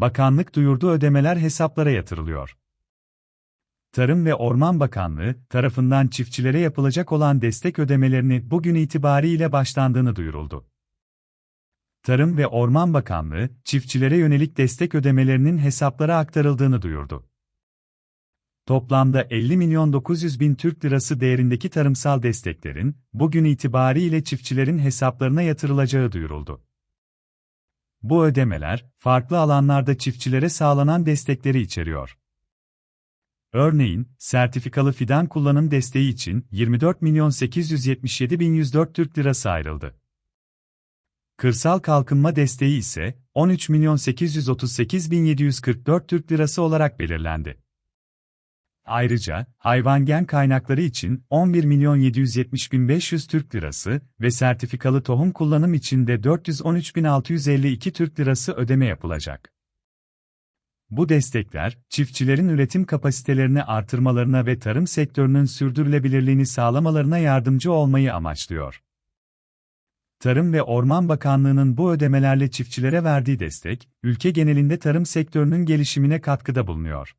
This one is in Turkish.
bakanlık duyurduğu ödemeler hesaplara yatırılıyor. Tarım ve Orman Bakanlığı tarafından çiftçilere yapılacak olan destek ödemelerini bugün itibariyle başlandığını duyuruldu. Tarım ve Orman Bakanlığı, çiftçilere yönelik destek ödemelerinin hesaplara aktarıldığını duyurdu. Toplamda 50 milyon 900 bin Türk lirası değerindeki tarımsal desteklerin, bugün itibariyle çiftçilerin hesaplarına yatırılacağı duyuruldu. Bu ödemeler, farklı alanlarda çiftçilere sağlanan destekleri içeriyor. Örneğin, sertifikalı fidan kullanım desteği için 24 milyon 877 bin 104 Türk lirası ayrıldı. Kırsal kalkınma desteği ise 13 milyon 838 bin 744 Türk lirası olarak belirlendi. Ayrıca, hayvan gen kaynakları için 11 milyon 770 bin 500 Türk lirası ve sertifikalı tohum kullanım için de 413 bin 652 Türk lirası ödeme yapılacak. Bu destekler, çiftçilerin üretim kapasitelerini artırmalarına ve tarım sektörünün sürdürülebilirliğini sağlamalarına yardımcı olmayı amaçlıyor. Tarım ve Orman Bakanlığı'nın bu ödemelerle çiftçilere verdiği destek, ülke genelinde tarım sektörünün gelişimine katkıda bulunuyor.